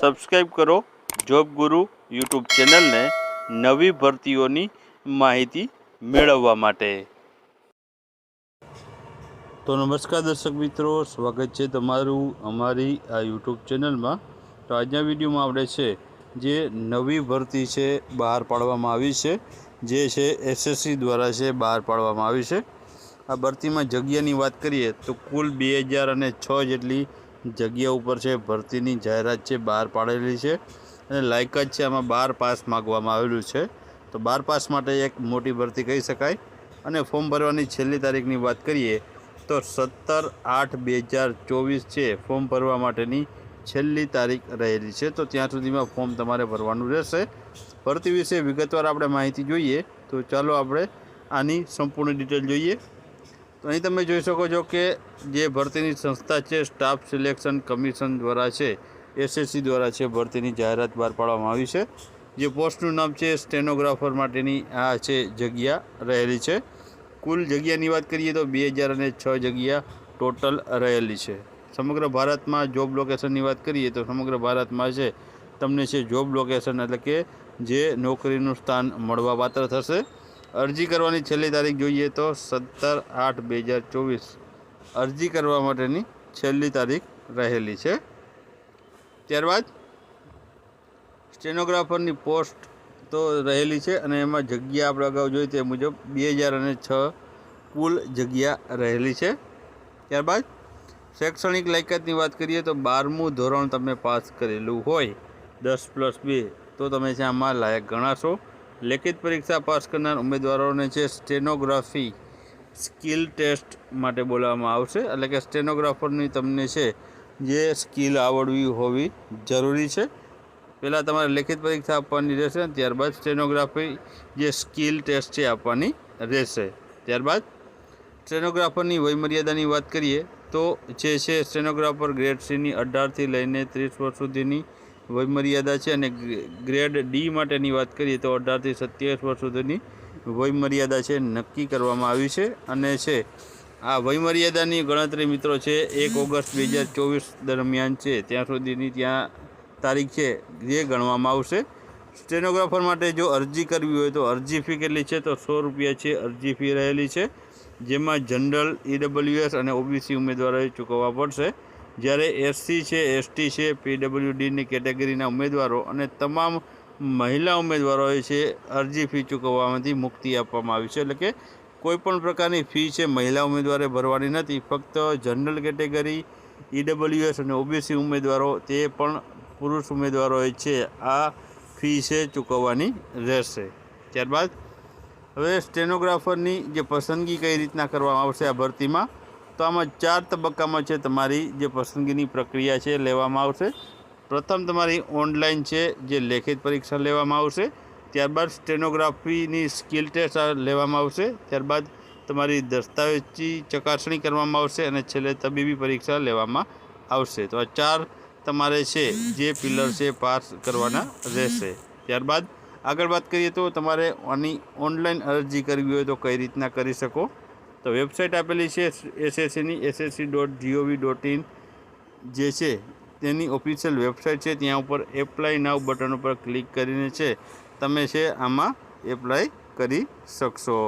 Subscribe કરો job ગુરુ YouTube ચેનલને નવી ભરતીઓની માહિતી મેળવવા માટે. તો નમસ્કાર દર્શક મિત્રો, સ્વાગત છે તમારું અમારી આ યુટ્યુબ ચેનલમાં તો આજના વિડીયોમાં આપણે છે જે નવી ભરતી છે બહાર પાડવામાં આવી છે, જે છે એસએસસી દ્વારા છે બહાર પાડવામાં આવી છે. આ ભરતીમાં જગ્યાની વાત કરીએ તો કુલ બે હજાર અને છ જેટલી જગ્યા ઉપર છે, ભરતીની જાહેરાત છે, બહાર પાડેલી છે અને લાયકાત છે, આમાં બાર પાસ માગવામાં આવેલું છે. તો બાર પાસ માટે એક મોટી ભરતી કહી શકાય. અને ફોર્મ ભરવાની છેલ્લી તારીખની વાત કરીએ તો સત્તર આઠ બે હજાર ચોવીસ છે, ફોર્મ ભરવા માટેની છેલ્લી તારીખ રહેલી છે. તો ત્યાં સુધીમાં ફોર્મ તમારે ભરવાનું રહેશે. ભરતી વિશે વિગતવાર આપણે માહિતી જોઈએ. તો ચાલો આપણે આની સંપૂર્ણ ડિટેલ જોઈએ. તો અહીં તમે જોઈ શકો છો કે જે ભરતીની સંસ્થા છે, સ્ટાફ સિલેક્શન કમિશન દ્વારા છે એસએસસી દ્વારા છે ભરતીની જાહેરાત બહાર પાડવામાં આવી છે. જે પોસ્ટનું નામ છે, સ્ટેનોગ્રાફર માટેની આ છે જગ્યા રહેલી છે. કુલ જગ્યાની વાત કરીએ તો બે હજાર અને છ જગ્યા ટોટલ રહેલી છે. સમગ્ર ભારતમાં જોબ લોકેશનની વાત કરીએ તો સમગ્ર ભારતમાં છે, તમને છે જોબ લોકેશન એટલે કે જે નોકરીનું સ્થાન મળવા પાત્ર થશે. અરજી કરવાની છેલ્લી તારીખ જોઈએ તો સત્તર આઠ બે હજાર ચોવીસ. અરજી કરવા માટેની છેલ્લી તારીખ રહેલી છે. ત્યારબાદ સ્ટેનોગ્રાફરની પોસ્ટ તો રહેલી છે અને એમાં જગ્યા આપણે અગાઉ જોઈ તે મુજબ બે હજાર અને છ કુલ જગ્યા રહેલી છે. ત્યારબાદ શૈક્ષણિક લાયકાતની વાત કરીએ તો બારમું ધોરણ તમે પાસ કરેલું હોય, દસ પ્લસ બે, તો તમે આમાં લાયક ગણાશો. લેખિત પરીક્ષા પાસ કરનાર ઉમેદવારોને છે સ્ટેનોગ્રાફી સ્કિલ ટેસ્ટ માટે બોલાવવામાં આવશે, એટલે કે સ્ટેનોગ્રાફરની તમને છે જે સ્કિલ આવડવી હોવી જરૂરી છે. પહેલાં તમારે લેખિત પરીક્ષા આપવાની રહેશે અને ત્યારબાદ સ્ટેનોગ્રાફી જે સ્કિલ ટેસ્ટ છે આપવાની રહેશે. ત્યારબાદ સ્ટેનોગ્રાફરની વયમર્યાદાની વાત કરીએ, તો જે છે સ્ટેનોગ્રાફર ગ્રેડ સીની અઢારથી લઈને ત્રીસ વર્ષ સુધીની વયમર્યાદા છે અને ગ્રેડ ડી માટેની વાત કરીએ તો અઢારથી સત્યાવીસ વર્ષ સુધીની વયમર્યાદા છે, નક્કી કરવામાં આવી છે અને છે. આ વયમર્યાદાની ગણતરી મિત્રો છે, એક ઓગસ્ટ બે હજાર ચોવીસ દરમિયાન છે. ત્યાં સુધીની ત્યાં તારીખ છે, જે ગણવામાં આવશે. સ્ટેનોગ્રાફર માટે જો અરજી કરવી હોય તો અરજી ફી કેટલી છે? તો સો રૂપિયા છે અરજી ફી રહેલી છે, જેમાં જનરલ ઈડબ્લ્યુએસ અને ઓબીસી ઉમેદવારોએ ચૂકવવા પડશે. જ્યારે એસસી છે એસટી છે પીડબ્લ્યુડીની કેટેગરીના ઉમેદવારો અને તમામ મહિલા ઉમેદવારોએ છે, અરજી ફી ચૂકવવામાંથી મુક્તિ આપવામાં આવી છે. એટલે કે કોઈપણ પ્રકારની ફી છે, મહિલા ઉમેદવારે ભરવાની નથી. ફક્ત જનરલ કેટેગરી ઈડબ્લ્યુએસ અને ઓબીસી ઉમેદવારો, તે પણ પુરુષ ઉમેદવારોએ છે, આ ફી છે ચૂકવવાની રહેશે. ત્યારબાદ હવે સ્ટેનોગ્રાફરની જે પસંદગી કઈ રીતના કરવામાં આવશે આ ભરતીમાં? તો આમાં ચાર તબક્કામાં છે તમારી જે પસંદગીની પ્રક્રિયા છે લેવામાં આવશે. પ્રથમ તમારી ઓનલાઈન છે જે લેખિત પરીક્ષા લેવામાં આવશે. ત્યારબાદ સ્ટેનોગ્રાફીની સ્કિલ ટેસ્ટ લેવામાં આવશે. ત્યારબાદ તમારી દસ્તાવેજની ચકાસણી કરવામાં આવશે અને છેલ્લે તબીબી પરીક્ષા લેવામાં આવશે. તો આ ચાર તમારે છે જે પિલર છે પાસ કરવાના રહેશે. ત્યારબાદ આગળ વાત કરીએ તો તમારે આની ઓનલાઈન અરજી કરવી હોય તો કઈ રીતના કરી શકો? તો વેબસાઇટ આપેલી છે એસએસસીની SSC dot GOV dot in જે છે તેની ઓફિશિયલ વેબસાઇટ છે. ત્યાં ઉપર એપ્લાય નાવ બટન ઉપર ક્લિક કરીને છે, તમે છે આમાં એપ્લાય કરી શકશો.